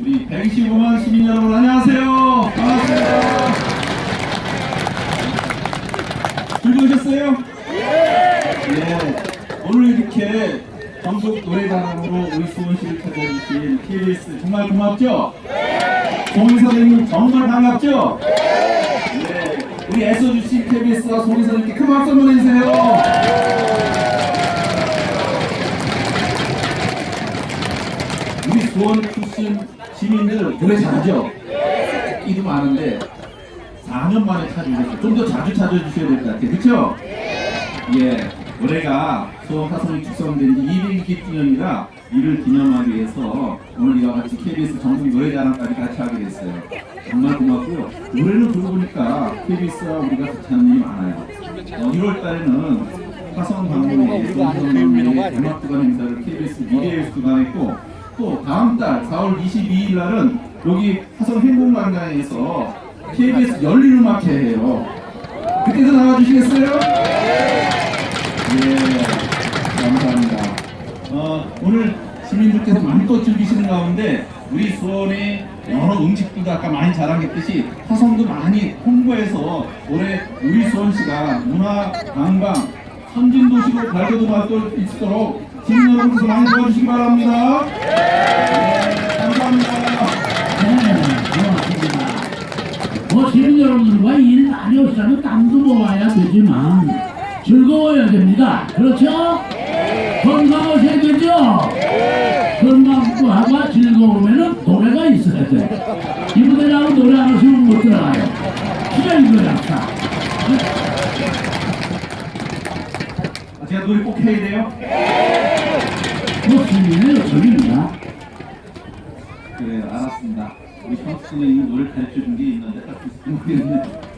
우리 125만 시민 여러분 안녕하세요. 반갑습니다. 즐거우셨어요? 네. 오늘 이렇게 전국 노래자랑으로 우리 수원시를 찾아주신 KBS 정말 고맙죠? 송희 선생님 정말 반갑죠? 네. 우리 애써주신 KBS와 송희 선생님께 큰 박수 한번 해주세요. 우리 출신 시민들 노래 잘하죠? 끼도 많은데 4년 만에 찾아주셨어요. 좀 더 자주 찾아주셔야 될 것 같아요. 그쵸? 예. 올해가 수원 화성이 축성된 지 200기념이라 이를 기념하기 위해서 오늘 이와 같이 KBS 전국 노래자랑까지 같이 하게 됐어요. 정말 고맙고요. 노래는 들어보니까 KBS와 우리가 같이 하는 일이 많아요. 어, 1월 달에는 화성 방문에 동성방문에 대막두관 행사를 KBS 미래예술관 했고 또 다음 달 4월 22일 날은 여기 화성 행복광장에서 KBS 열린 음악회예요. 그때도 나와주시겠어요? 예, 감사합니다. 어, 오늘 시민들께서 마음껏 즐기시는 가운데 우리 수원의 여러 음식들도 아까 많이 자랑했듯이 화성도 많이 홍보해서 올해 우리 수원시가 문화, 관광, 선진도시로 발돋움 할 수 있도록 시민 여러분께서 많이 도와주시기 바랍니다. 네, 감사합니다. 네. 뭐 시민 여러분들과 일 많이 오시라면 땀도 모아야 되지만 즐거워야 됩니다. 그렇죠? 건강하셔야 되죠? 건강과 즐거우면은 노래가 있어야 돼. 이 무대라고 노래 안 하시면 못 들어가요. 진짜 이거 약사. 아, 제가 노래 꼭 해야 돼요? 뭐 시민의 요청입니다. 그래 알았습니다. 우리 형수 선생님이 노래 가르쳐 준게 있는데 딱 모르겠네.